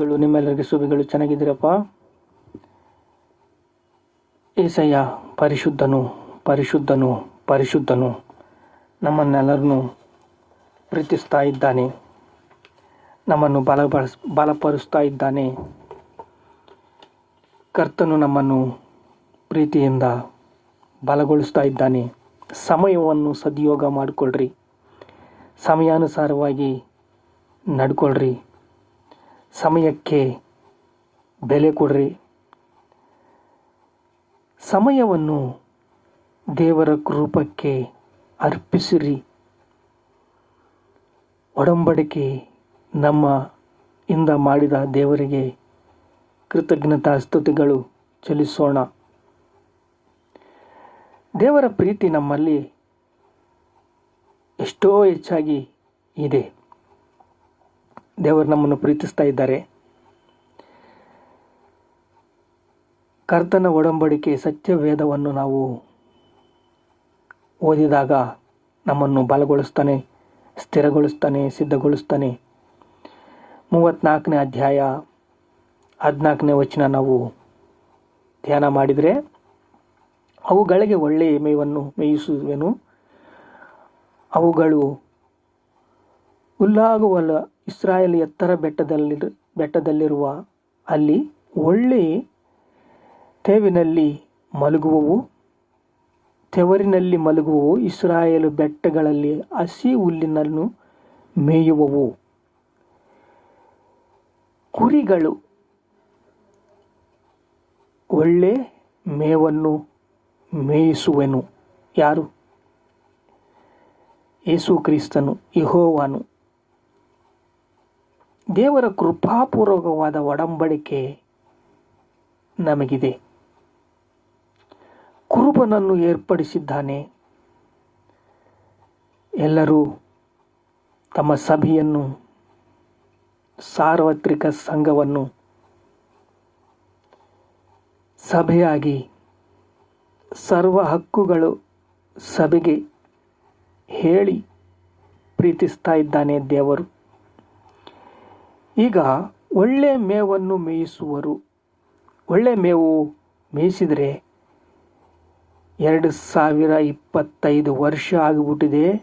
ಗಳು ನಿಮ್ಮೆಲ್ಲರಿಗೆ ಶುಭಗಳು. ಚೆನ್ನಾಗಿದ್ದೀರಪ್ಪ? ಏಸಯ್ಯ, ಪರಿಶುದ್ಧನು ಪರಿಶುದ್ಧನು ಪರಿಶುದ್ಧನು. ನಮ್ಮನ್ನೆಲ್ಲರನ್ನು ಪ್ರೀತಿಸ್ತಾ ಇದ್ದಾನೆ. ನಮ್ಮನ್ನು ಬಲಪಡಿಸ್ ಬಲಪಡಿಸ್ತಾ ಇದ್ದಾನೆ. ಕರ್ತನು ನಮ್ಮನ್ನು ಪ್ರೀತಿಯಿಂದ ಬಲಗೊಳಿಸ್ತಾ ಇದ್ದಾನೆ. ಸಮಯವನ್ನು ಸದ್ಯೋಗ ಮಾಡಿಕೊಳ್ಳ್ರಿ ಸಮಯಾನುಸಾರವಾಗಿ ನಡ್ಕೊಳ್ರಿ. ಸಮಯಕ್ಕೆ ಬೆಲೆ ಕೊಡ್ರಿ. ಸಮಯವನ್ನು ದೇವರ ಕೃಪಕ್ಕೆ ಅರ್ಪಿಸಿರಿ. ಒಡಂಬಡಿಕೆ ನಮ್ಮ ಇಂದ ಮಾಡಿದ ದೇವರಿಗೆ ಕೃತಜ್ಞತಾ ಸ್ತುತಿಗಳು ಚಲಿಸೋಣ. ದೇವರ ಪ್ರೀತಿ ನಮ್ಮಲ್ಲಿ ಎಷ್ಟೋ ಹೆಚ್ಚಾಗಿ ಇದೆ. ದೇವರು ನಮ್ಮನ್ನು ಪ್ರೀತಿಸ್ತಾ ಇದ್ದಾರೆ. ಕರ್ತನ ಒಡಂಬಡಿಕೆ ಸತ್ಯವೇದವನ್ನು ನಾವು ಓದಿದಾಗ ನಮ್ಮನ್ನು ಬಲಗೊಳಿಸ್ತಾನೆ, ಸ್ಥಿರಗೊಳಿಸ್ತಾನೆ, ಸಿದ್ಧಗೊಳಿಸ್ತಾನೆ. ಮೂವತ್ತ್ನಾಲ್ಕನೇ ಅಧ್ಯಾಯ ಹದಿನಾಲ್ಕನೇ ವಚನ ನಾವು ಧ್ಯಾನ ಮಾಡಿದರೆ, ಅವುಗಳಿಗೆ ಒಳ್ಳೆಯ ಮೇವನ್ನು ಮೇಯಿಸುವೆನು. ಅವುಗಳು ಹುಲ್ಲಾಗುವಲ್ಲ ಇಸ್ರಾಯೇಲ್ ಎತ್ತರ ಬೆಟ್ಟದಲ್ಲಿ ಬೆಟ್ಟದಲ್ಲಿರುವ ಅಲ್ಲಿ ಒಳ್ಳೆ ತೇವಿನಲ್ಲಿ ಮಲಗುವವು. ತೆವರಿನಲ್ಲಿ ಮಲಗುವವು. ಇಸ್ರಾಯೇಲ್ ಬೆಟ್ಟಗಳಲ್ಲಿ ಹಸಿ ಹುಲ್ಲಿನನ್ನು ಮೇಯುವವು. ಕುರಿಗಳು ಒಳ್ಳೆ ಮೇವನ್ನು ಮೇಯಿಸುವೆನು. ಯಾರು? ಯೇಸು ಕ್ರಿಸ್ತನು, ಯಹೋವನು. ದೇವರ ಕೃಪಾಪೂರ್ವಕವಾದ ಒಡಂಬಡಿಕೆ ನಮಗಿದೆ. ಕುರುಬನನ್ನು ಏರ್ಪಡಿಸಿದ್ದಾನೆ. ಎಲ್ಲರೂ ತಮ್ಮ ಸಭೆಯನ್ನು, ಸಾರ್ವತ್ರಿಕ ಸಂಘವನ್ನು ಸಭೆಯಾಗಿ, ಸರ್ವ ಹಕ್ಕುಗಳು ಸಭೆಗೆ ಹೇಳಿ ಪ್ರೀತಿಸ್ತಾ ಇದ್ದಾನೆ ದೇವರು. ಈಗ ಒಳ್ಳೆ ಮೇವನ್ನು ಮೇಯಿಸುವರು. ಒಳ್ಳೆ ಮೇವು ಮೇಯಿಸಿದರೆ ಎರಡು ಸಾವಿರ ಇಪ್ಪತ್ತೈದು ವರ್ಷ ಆಗಿಬಿಟ್ಟಿದೆ.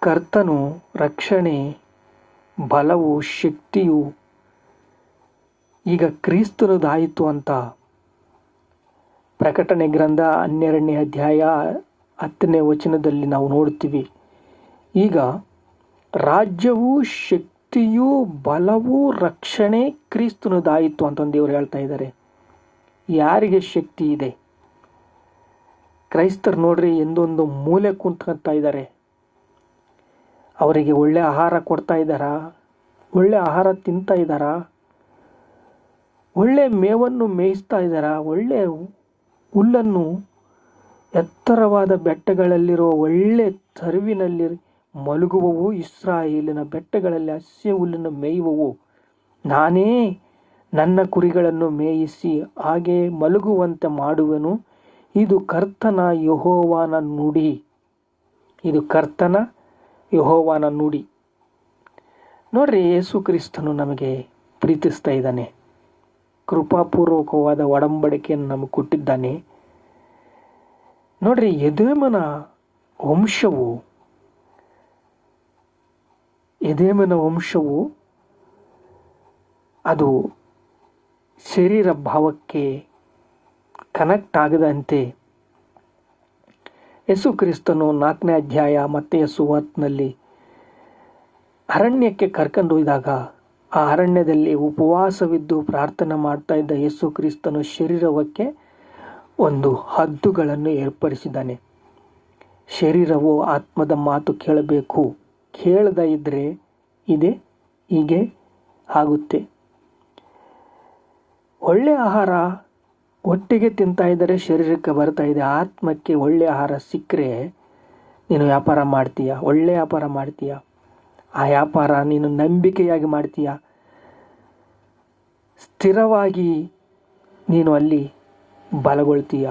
ಕರ್ತನು ರಕ್ಷಣೆ, ಬಲವು, ಶಕ್ತಿಯು ಈಗ ಕ್ರಿಸ್ತನದಾಯಿತು ಅಂತ. ಪ್ರಕಟಣೆ ಗ್ರಂಥ ಹನ್ನೆರಡನೇ ಅಧ್ಯಾಯ ಹತ್ತನೇ ವಚನದಲ್ಲಿ ನಾವು ನೋಡ್ತೀವಿ. ಈಗ ರಾಜ್ಯವು ಶಕ್ತಿಯು ಬಲವು ರಕ್ಷಣೆ ಕ್ರಿಸ್ತನದಾಯಿತು ಅಂತಂದು ದೇವರು ಹೇಳ್ತಾ ಇದ್ದಾರೆ. ಯಾರಿಗೆ ಶಕ್ತಿ ಇದೆ? ಕ್ರೈಸ್ತರು ನೋಡ್ರಿ ಎಂದೊಂದು ಮೂಲೆ ಕುಂತ್ಕೊತಾ ಇದ್ದಾರೆ. ಅವರಿಗೆ ಒಳ್ಳೆ ಆಹಾರ ಕೊಡ್ತಾ ಇದ್ದಾರಾ? ಒಳ್ಳೆ ಆಹಾರ ತಿಂತಾ ಇದ್ದಾರಾ? ಒಳ್ಳೆ ಮೇವನ್ನು ಮೇಯಿಸ್ತಾ ಇದ್ದಾರಾ? ಒಳ್ಳೆ ಹುಲ್ಲನ್ನು ಎತ್ತರವಾದ ಬೆಟ್ಟಗಳಲ್ಲಿರುವ ಒಳ್ಳೆ ತರುವಿನಲ್ಲಿ ಮಲಗುವವು ಇಸ್ರಾಯೇಲಿನ ಬೆಟ್ಟಗಳಲ್ಲಿ ಹಸ್ಯ ಹುಲ್ಲನ್ನು ಮೇಯುವವು. ನಾನೇ ನನ್ನ ಕುರಿಗಳನ್ನು ಮೇಯಿಸಿ ಹಾಗೆ ಮಲಗುವಂತೆ ಮಾಡುವೆನು. ಇದು ಕರ್ತನ ಯಹೋವಾನ ನುಡಿ. ಇದು ಕರ್ತನ ಯಹೋವಾನ ನುಡಿ. ನೋಡ್ರಿ, ಯೇಸು ಕ್ರಿಸ್ತನು ನಮಗೆ ಪ್ರೀತಿಸ್ತಾ ಇದ್ದಾನೆ. ಕೃಪಾಪೂರ್ವಕವಾದ ಒಡಂಬಡಿಕೆಯನ್ನು ನಮಗೆ ಕೊಟ್ಟಿದ್ದಾನೆ. ನೋಡ್ರಿ ಯದೇಮನ ವಂಶವು ಎದೇಮನ ವಂಶವು ಅದು ಶರೀರ ಭಾವಕ್ಕೆ ಕನೆಕ್ಟ್ ಆಗದಂತೆ ಯೇಸು ಕ್ರಿಸ್ತನು ನಾಲ್ಕನೇ ಅಧ್ಯಾಯ ಮತ್ತೆ ಸುವತ್ನಲ್ಲಿ ಅರಣ್ಯಕ್ಕೆ ಕರ್ಕೊಂಡು ಹೋದಾಗ ಆ ಅರಣ್ಯದಲ್ಲಿ ಉಪವಾಸವಿದ್ದು ಪ್ರಾರ್ಥನೆ ಮಾಡ್ತಾ ಇದ್ದ ಯೇಸು ಕ್ರಿಸ್ತನು ಶರೀರವಕ್ಕೆ ಒಂದು ಹದ್ದುಗಳನ್ನು ಏರ್ಪಡಿಸಿದ್ದಾನೆ. ಶರೀರವು ಆತ್ಮದ ಮಾತು ಕೇಳಬೇಕು. ಕೇಳದ ಇದ್ದರೆ ಇದೆ, ಹೀಗೆ ಆಗುತ್ತೆ. ಒಳ್ಳೆ ಆಹಾರ ಒಟ್ಟಿಗೆ ತಿಂತಾ ಇದ್ದರೆ ಶರೀರಕ್ಕೆ ಬರ್ತಾ ಇದೆ. ಆತ್ಮಕ್ಕೆ ಒಳ್ಳೆ ಆಹಾರ ಸಿಕ್ಕರೆ ನೀನು ವ್ಯಾಪಾರ ಮಾಡ್ತೀಯ? ಒಳ್ಳೆ ವ್ಯಾಪಾರ ಮಾಡ್ತೀಯ? ಆ ವ್ಯಾಪಾರ ನೀನು ನಂಬಿಕೆಯಾಗಿ ಮಾಡ್ತೀಯ? ಸ್ಥಿರವಾಗಿ ನೀನು ಅಲ್ಲಿ ಬಲಗೊಳ್ತೀಯ?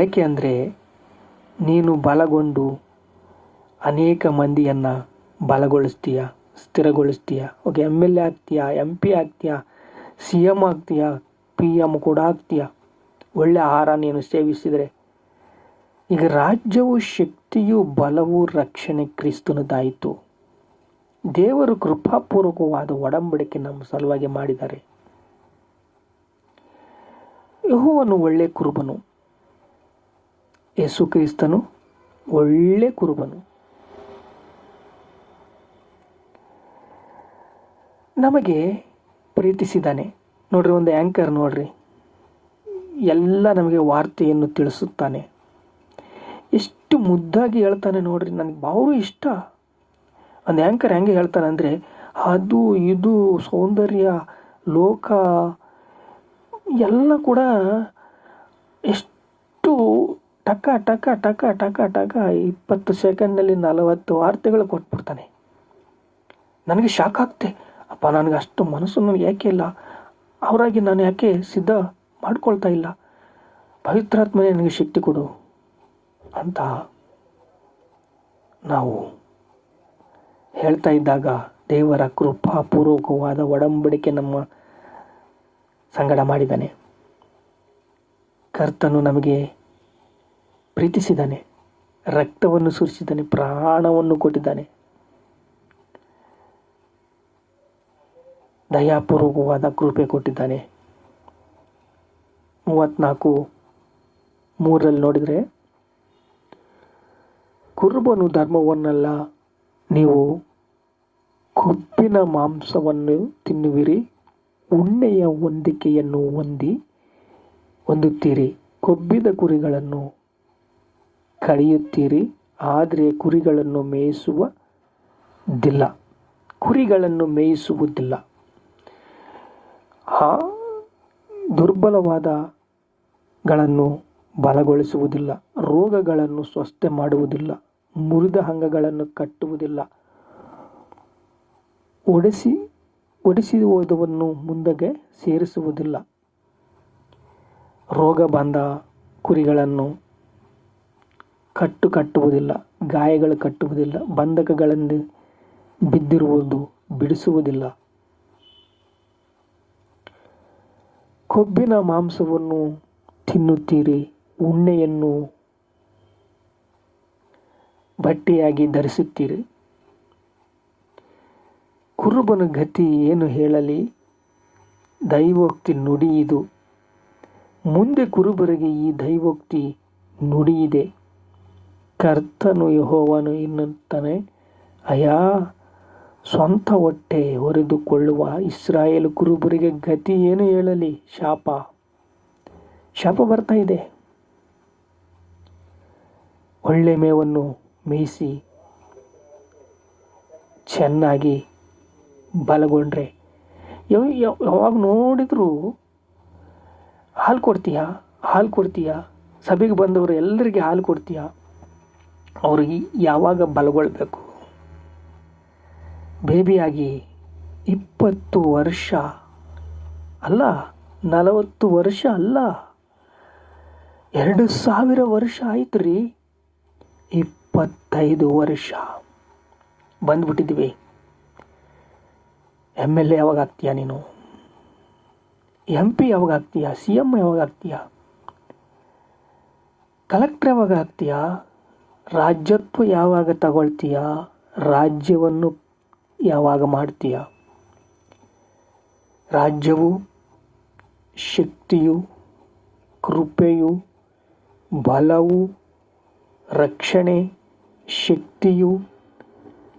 ಏಕೆ ಅಂದರೆ ನೀನು ಬಲಗೊಂಡು ಅನೇಕ ಮಂದಿಯನ್ನು ಬಲಗೊಳಿಸ್ತೀಯ, ಸ್ಥಿರಗೊಳಿಸ್ತೀಯ. ಓಕೆ ಎಂ ಎಲ್ ಎ ಆಗ್ತೀಯಾ ಎಂ ಪಿ ಆಗ್ತೀಯಾ ಸಿ ಎಂ ಆಗ್ತೀಯಾ ಪಿ ಎಂ ಕೂಡ ಆಗ್ತೀಯ. ಒಳ್ಳೆ ಆಹಾರ ನೀನು ಸೇವಿಸಿದರೆ. ಈಗ ರಾಜ್ಯವು ಶಕ್ತಿಯು ಬಲವು ರಕ್ಷಣೆ ಕ್ರಿಸ್ತನದಾಯಿತು. ದೇವರು ಕೃಪಾಪೂರ್ವಕವಾದ ಒಡಂಬಡಿಕೆ ನಮ್ಮ ಸಲುವಾಗಿ ಮಾಡಿದ್ದಾರೆ. ಯಹೋವನು ಒಳ್ಳೆ ಕುರುಬನು. ಯೇಸು ಕ್ರಿಸ್ತನು ಒಳ್ಳೆ ಕುರುಬನು. ನಮಗೆ ಪ್ರೀತಿಸಿದ್ದಾನೆ. ನೋಡ್ರಿ, ಒಂದು ಆ್ಯಂಕರ್ ನೋಡ್ರಿ. ಎಲ್ಲ ನಮಗೆ ವಾರ್ತೆಯನ್ನು ತಿಳಿಸುತ್ತಾನೆ. ಎಷ್ಟು ಮುದ್ದಾಗಿ ಹೇಳ್ತಾನೆ ನೋಡ್ರಿ, ನನಗೆ ಭಾವ ಇಷ್ಟ. ಒಂದು ಆ್ಯಂಕರ್ ಹೆಂಗೆ ಹೇಳ್ತಾನೆ ಅಂದರೆ, ಅದು, ಇದು, ಸೌಂದರ್ಯ, ಲೋಕ, ಎಲ್ಲ ಕೂಡ ಎಷ್ಟು ಟಕ ಟಕ ಟಕ ಟಕ ಟಕ, ಇಪ್ಪತ್ತು ಸೆಕೆಂಡ್ನಲ್ಲಿ ನಲವತ್ತು ವಾರ್ತೆಗಳು ಕೊಟ್ಬಿಡ್ತಾನೆ. ನನಗೆ ಶಾಕ್ ಆಗ್ತೆ. ಅಪ್ಪ, ನನಗೆ ಅಷ್ಟು ಮನಸ್ಸು ನನಗೆ ಯಾಕೆ ಇಲ್ಲ? ಅವರಾಗಿ ನಾನು ಯಾಕೆ ಸಿದ್ಧ ಮಾಡ್ಕೊಳ್ತಾ ಇಲ್ಲ? ಪವಿತ್ರಾತ್ಮನೇ ನನಗೆ ಶಕ್ತಿ ಕೊಡು ಅಂತ ನಾವು ಹೇಳ್ತಾ ಇದ್ದಾಗ ದೇವರ ಕೃಪಾಪೂರ್ವಕವಾದ ಒಡಂಬಡಿಕೆ ನಮ್ಮ ಸಂಗಡ ಮಾಡಿದ್ದಾನೆ. ಕರ್ತನು ನಮಗೆ ಪ್ರೀತಿಸಿದ್ದಾನೆ, ರಕ್ತವನ್ನು ಸುರಿಸಿದ್ದಾನೆ, ಪ್ರಾಣವನ್ನು ಕೊಟ್ಟಿದ್ದಾನೆ. ದಯಾಪೂರ್ವಕವಾದ ಕೃಪೆ ಕೊಟ್ಟಿದ್ದಾನೆ. ಮೂವತ್ನಾಲ್ಕು ಮೂರಲ್ಲಿ ನೋಡಿದರೆ, ಕುರುಬನು ಧರ್ಮವನ್ನಲ್ಲ, ನೀವು ಕೊಬ್ಬಿನ ಮಾಂಸವನ್ನು ತಿನ್ನುವಿರಿ, ಉಣ್ಣೆಯ ಹೊಂದಿಕೆಯನ್ನು ಹೊಂದಿ ಹೊಂದುತ್ತೀರಿ, ಕೊಬ್ಬಿದ ಕುರಿಗಳನ್ನು ಕಡಿಯುತ್ತೀರಿ ಆದರೆ ಕುರಿಗಳನ್ನು ಮೇಯಿಸುವುದಿಲ್ಲ. ಕುರಿಗಳನ್ನು ಮೇಯಿಸುವುದಿಲ್ಲ. ಆ ದುರ್ಬಲವಾದಗಳನ್ನು ಬಲಗೊಳಿಸುವುದಿಲ್ಲ, ರೋಗಗಳನ್ನು ಸ್ವಸ್ಥೆ ಮಾಡುವುದಿಲ್ಲ, ಮುರಿದ ಅಂಗಗಳನ್ನು ಕಟ್ಟುವುದಿಲ್ಲ. ಒಡೆಸಿ ಒಡಿಸಿರುವುದನ್ನು ಮುಂದಕ್ಕೆ ಸೇರಿಸುವುದಿಲ್ಲ. ರೋಗ ಬಂದ ಕುರಿಗಳನ್ನು ಕಟ್ಟು ಕಟ್ಟುವುದಿಲ್ಲ ಗಾಯಗಳು ಕಟ್ಟುವುದಿಲ್ಲ ಬಂಧಕಗಳನ್ನು ಬಿದ್ದಿರುವುದು ಬಿಡಿಸುವುದಿಲ್ಲ. ಕೊಬ್ಬಿನ ಮಾಂಸವನ್ನು ತಿನ್ನುತ್ತೀರಿ, ಉಣ್ಣೆಯನ್ನು ಬಟ್ಟೆಯಾಗಿ ಧರಿಸುತ್ತೀರಿ. ಕುರುಬನ ಗತಿ ಏನು ಹೇಳಲಿ? ದೈವೋಕ್ತಿ ನುಡಿ ಇದು ಮುಂದೆ ಕುರುಬರಿಗೆ ಈ ದೈವೋಕ್ತಿ ನುಡಿಯಿದೆ. ಕರ್ತನು ಯಹೋವನು ಎನ್ನುತ್ತಾನೆ ಅಯಾ ಸ್ವಂತ ಹೊಟ್ಟೆ ಹೊರೆದುಕೊಳ್ಳುವ ಇಸ್ರಾಯೇಲ್ ಕುರುಬರಿಗೆ ಗತಿ ಏನು ಹೇಳಲಿ? ಶಾಪ. ಶಾಪ ಬರ್ತಾ ಇದೆ. ಒಳ್ಳೆ ಮೇವನ್ನು ಮೇಯಿಸಿ ಚೆನ್ನಾಗಿ ಬಲಗೊಂಡ್ರೆ. ಯಾವ ಯಾವಾಗ ನೋಡಿದರೂ ಹಾಲು ಕೊಡ್ತೀಯ? ಹಾಲು ಕೊಡ್ತೀಯ? ಸಭೆಗೆ ಬಂದವರು ಎಲ್ಲರಿಗೆ ಹಾಲು ಕೊಡ್ತೀಯ? ಅವ್ರಿಗೆ ಯಾವಾಗ ಬಲಗೊಳ್ಬೇಕು? ಬೇಬಿಯಾಗಿ ಇಪ್ಪತ್ತು ವರ್ಷ. ಅಲ್ಲ, ನಲವತ್ತು ವರ್ಷ ಅಲ್ಲ. ಎರಡು ಸಾವಿರ ವರ್ಷ ಆಯ್ತು ರೀ ಇಪ್ಪತ್ತೈದು ವರ್ಷ. ಬಂದ್ಬಿಟ್ಟಿದ್ವಿ ಎಂ ಎಲ್ ಎ ಯಾವಾಗ ಆಗ್ತೀಯಾ ನೀನು? ಎಂ ಪಿ ಯಾವಾಗ ಆಗ್ತೀಯಾ? ಸಿ ಎಂ ಯಾವಾಗ ಆಗ್ತೀಯಾ? ಕಲೆಕ್ಟರ್ ಯಾವಾಗ ಆಗ್ತೀಯಾ? ರಾಜ್ಯತ್ವ ಯಾವಾಗ ತಗೊಳ್ತೀಯ? ರಾಜ್ಯವನ್ನು ಯಾವಾಗ ಮಾಡ್ತೀಯ? ರಾಜ್ಯವು, ಶಕ್ತಿಯು, ಕೃಪೆಯು, ಬಲವು, ರಕ್ಷಣೆ, ಶಕ್ತಿಯು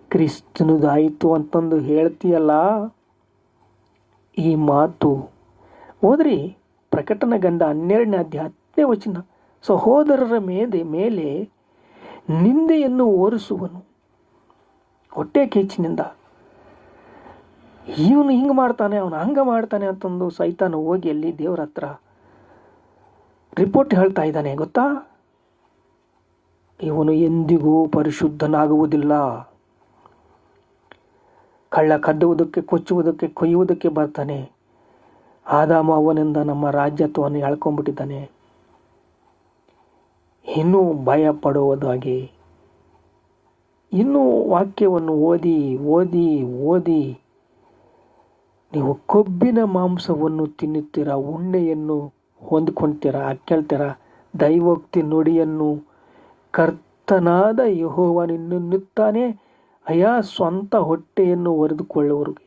ಕ್ರಿಸ್ತನದಾಯಿತು ಅಂತಂದು ಹೇಳ್ತೀಯಲ್ಲ? ಈ ಮಾತು ಹೋದ್ರಿ ಪ್ರಕಟಣ ಗಂಧ ಹನ್ನೆರಡನೇ ಅಧ್ಯಾಯ ಹತ್ತನೇ ವಚನ. ಸಹೋದರರ ಮೇಲೆ ಮೇಲೆ ನಿಂದೆಯನ್ನು ಓರಿಸುವನು. ಹೊಟ್ಟೆ ಕಿಚ್ಚಿನಿಂದ ಇವನು ಹಿಂಗೆ ಮಾಡ್ತಾನೆ, ಅವನು ಹಂಗೆ ಮಾಡ್ತಾನೆ ಅಂತಂದು ಸೈತಾನ ಹೋಗಿ ಅಲ್ಲಿ ದೇವ್ರ ಹತ್ರ ರಿಪೋರ್ಟ್ ಹೇಳ್ತಾ ಇದ್ದಾನೆ, ಗೊತ್ತಾ? ಇವನು ಎಂದಿಗೂ ಪರಿಶುದ್ಧನಾಗುವುದಿಲ್ಲ. ಕಳ್ಳ ಕದ್ದುವುದಕ್ಕೆ, ಕೊಚ್ಚುವುದಕ್ಕೆ, ಕೊಯ್ಯುವುದಕ್ಕೆ ಬರ್ತಾನೆ. ಆದಾಮ ಅವನಿಂದ ನಮ್ಮ ರಾಜ್ಯತ್ವವನ್ನು ಎಳ್ಕೊಂಡ್ಬಿಟ್ಟಿದ್ದಾನೆ. ಇನ್ನೂ ಭಯ ಪಡುವುದಾಗಿ ಇನ್ನೂ ವಾಕ್ಯವನ್ನು ಓದಿ ಓದಿ ಓದಿ. ನೀವು ಕೊಬ್ಬಿನ ಮಾಂಸವನ್ನು ತಿನ್ನುತ್ತೀರಾ, ಉಣ್ಣೆಯನ್ನು ಹೊಂದ್ಕೊಳ್ತೀರಾ ಕೇಳ್ತೀರ ದೈವೋಕ್ತಿ ನುಡಿಯನ್ನು ಕರ್ತನಾದ ಯಹೋವನಿನ್ನುತ್ತಾನೆ ಅಯಾ ಸ್ವಂತ ಹೊಟ್ಟೆಯನ್ನು ಒರೆದುಕೊಳ್ಳುವವರಿಗೆ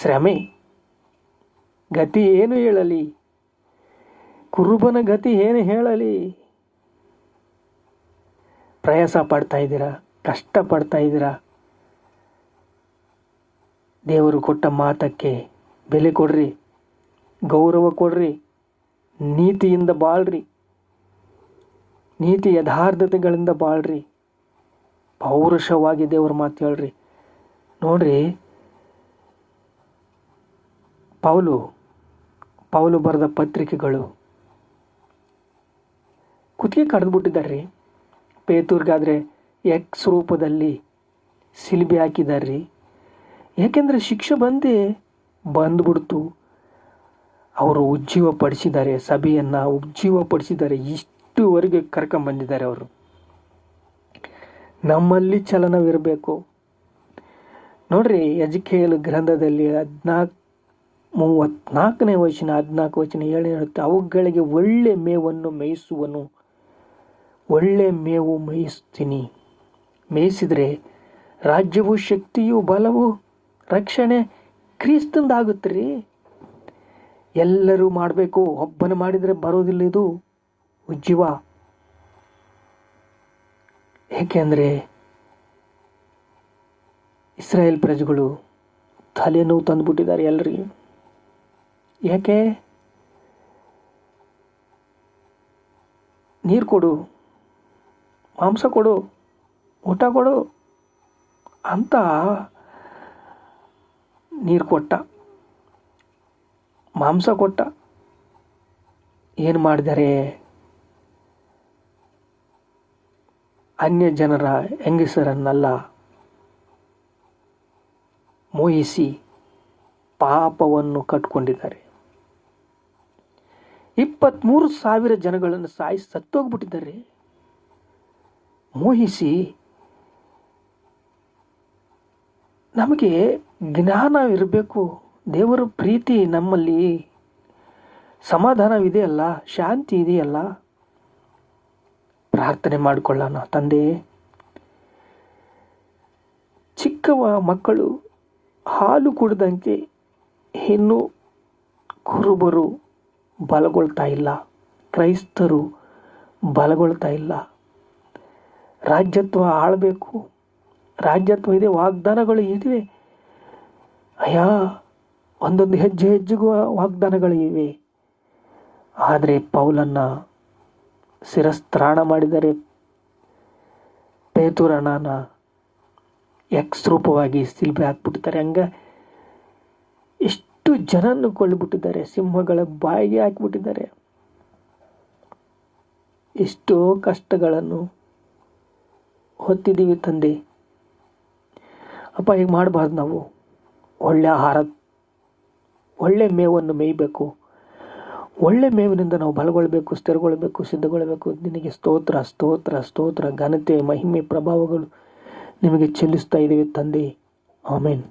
ಶ್ರಮೆ. ಗತಿ ಏನು ಹೇಳಲಿ? ಕುರುಬನ ಗತಿ ಏನು ಹೇಳಲಿ? ಪ್ರಯಾಸ ಪಡ್ತಾ ಇದ್ದೀರಾ? ಕಷ್ಟ ಪಡ್ತಾ ಇದ್ದೀರಾ? ದೇವರು ಕೊಟ್ಟ ಮಾತಕ್ಕೆ ಬೆಲೆ ಕೊಡ್ರಿ, ಗೌರವ ಕೊಡ್ರಿ, ನೀತಿಯಿಂದ ಬಾಳ್ರಿ, ನೀತಿ ಯಥಾರ್ಥತೆಗಳಿಂದ ಬಾಳ್ರಿ. ಪೌರುಷವಾಗಿ ದೇವ್ರ ಮಾತು ಹೇಳ್ರಿ. ನೋಡ್ರಿ, ಪೌಲು ಪೌಲು ಬರೆದ ಪತ್ರಿಕೆಗಳು ಕುತ್ತಿಗೆ ಕಡ್ದುಬಿಟ್ಟಿದ್ದಾರೆ ಪೇತೂರ್ಗಾದರೆ ಎಕ್ಸ್ ರೂಪದಲ್ಲಿ ಸಿಲ್ಬಿ ಹಾಕಿದಾರ್ರಿ ಯಾಕೆಂದರೆ ಶಿಕ್ಷೆ ಬಂದೇ ಬಂದ್ಬಿಡ್ತು. ಅವರು ಉಜ್ಜೀವ ಪಡಿಸಿದ್ದಾರೆ ಸಭೆಯನ್ನು ಉಜ್ಜೀವ ಪಡಿಸಿದ್ದಾರೆ ಇಷ್ಟುವರೆಗೆ ಕರ್ಕೊಂಬಂದಿದ್ದಾರೆ ಅವರು. ನಮ್ಮಲ್ಲಿ ಚಲನವಿರಬೇಕು. ನೋಡ್ರಿ ಎಜುಕೇಲ್ ಗ್ರಂಥದಲ್ಲಿ ಹದಿನಾಲ್ಕು, ಮೂವತ್ನಾಲ್ಕನೇ ವಚನ, ಹದಿನಾಲ್ಕು ವಚನ ಹೇಳುತ್ತೆ, ಅವುಗಳಿಗೆ ಒಳ್ಳೆ ಮೇವನ್ನು ಮೇಯಿಸುವನು, ಒಳ್ಳೆ ಮೇವು ಮೇಯಿಸ್ತೀನಿ. ಮೇಯಿಸಿದರೆ ರಾಜ್ಯವು ಶಕ್ತಿಯು ಬಲವು ರಕ್ಷಣೆ ಕ್ರಿಸ್ತಂದಾಗುತ್ತೆ ರೀ ಎಲ್ಲರೂ ಮಾಡಬೇಕು, ಒಬ್ಬನ ಮಾಡಿದರೆ ಬರೋದಿಲ್ಲ ಇದು. ಉಜ್ಜೀವ. ಏಕೆಂದರೆ ಇಸ್ರಾಯೇಲ್ ಪ್ರಜೆಗಳು ತಲೆನೋವು ತಂದುಬಿಟ್ಟಿದ್ದಾರೆ ಎಲ್ಲರಿಗೆ. ಯಾಕೆ? ನೀರು ಕೊಡು, ಮಾಂಸ ಕೊಡು, ಊಟ ಕೊಡು ಅಂತ ನೀರು ಕೊಟ್ಟ, ಮಾಂಸ ಕೊಟ್ಟ, ಏನು ಮಾಡಿದರೆ? ಅನ್ಯ ಜನರ ಹೆಂಗಸರನ್ನೆಲ್ಲ ಮೋಹಿಸಿ ಪಾಪವನ್ನು ಕಟ್ಕೊಂಡಿದ್ದಾರೆ. ಇಪ್ಪತ್ತ್ಮೂರು ಸಾವಿರ ಜನಗಳನ್ನು ಸಾಯಿಸಿ ಸತ್ತೋಗ್ಬಿಟ್ಟಿದ್ದಾರೆ. ಮೋಹಿಸಿ ನಮಗೆ ಜ್ಞಾನ ಇರಬೇಕು. ದೇವರ ಪ್ರೀತಿ ನಮ್ಮಲ್ಲಿ ಸಮಾಧಾನವಿದೆಯಲ್ಲ ಶಾಂತಿ ಇದೆಯಲ್ಲ? ಪ್ರಾರ್ಥನೆ ಮಾಡಿಕೊಳ್ಳೋಣ ತಂದೆ. ಚಿಕ್ಕವ ಮಕ್ಕಳು ಹಾಲು ಕುಡಿದಂತೆ ಹೆಣ್ಣು ಕುರುಬರು ಬಲಗೊಳ್ತಾ ಇಲ್ಲ. ಕ್ರೈಸ್ತರು ಬಲಗೊಳ್ತಾ ಇಲ್ಲ. ರಾಜ್ಯತ್ವ ಆಳಬೇಕು. ರಾಜ್ಯತ್ವ ಇದೆ ವಾಗ್ದಾನಗಳು ಇವೆ ಅಯ್ಯ, ಒಂದೊಂದು ಹೆಜ್ಜೆ ಹೆಜ್ಜೆಗೂ ವಾಗ್ದಾನಗಳು ಇವೆ. ಆದರೆ ಪೌಲನ್ನು ಶಿರಸ್ತ್ರಾಣ ಮಾಡಿದರೆ ಪೇತುರಣನ ರೂಪವಾಗಿ ಸಿಲ್ಬೆ ಹಾಕ್ಬಿಟ್ಟಿದ್ದಾರೆ ಹಂಗ ಎಷ್ಟು ಜನನ್ನು ಕೊಳ್ಳಿಬಿಟ್ಟಿದ್ದಾರೆ, ಸಿಂಹಗಳ ಬಾಯಿಗೆ ಹಾಕಿಬಿಟ್ಟಿದ್ದಾರೆ. ಎಷ್ಟೋ ಕಷ್ಟಗಳನ್ನು ಹೊತ್ತಿದ್ದೀವಿ ತಂದೆ. ಅಪ್ಪ, ಹೀಗೆ ಮಾಡಬಾರ್ದು ನಾವು. ಒಳ್ಳೆ ಆಹಾರ, ಒಳ್ಳೆ ಮೇವನ್ನು ಮೇಯಬೇಕು. ಒಳ್ಳೆ ಮೇವಿನಿಂದ ನಾವು ಬಲಗೊಳ್ಬೇಕು, ಸ್ಥಿರಗೊಳ್ಬೇಕು, ಸಿದ್ಧಗೊಳ್ಬೇಕು. ನಿನಗೆ ಸ್ತೋತ್ರ ಸ್ತೋತ್ರ ಸ್ತೋತ್ರ, ಘನತೆ, ಮಹಿಮೆ, ಪ್ರಭಾವಗಳು ನಿಮಗೆ ಚೆಲ್ಲಿಸ್ತಾ ಇದ್ದೀವಿ ತಂದೆ. ಆಮೇನ್.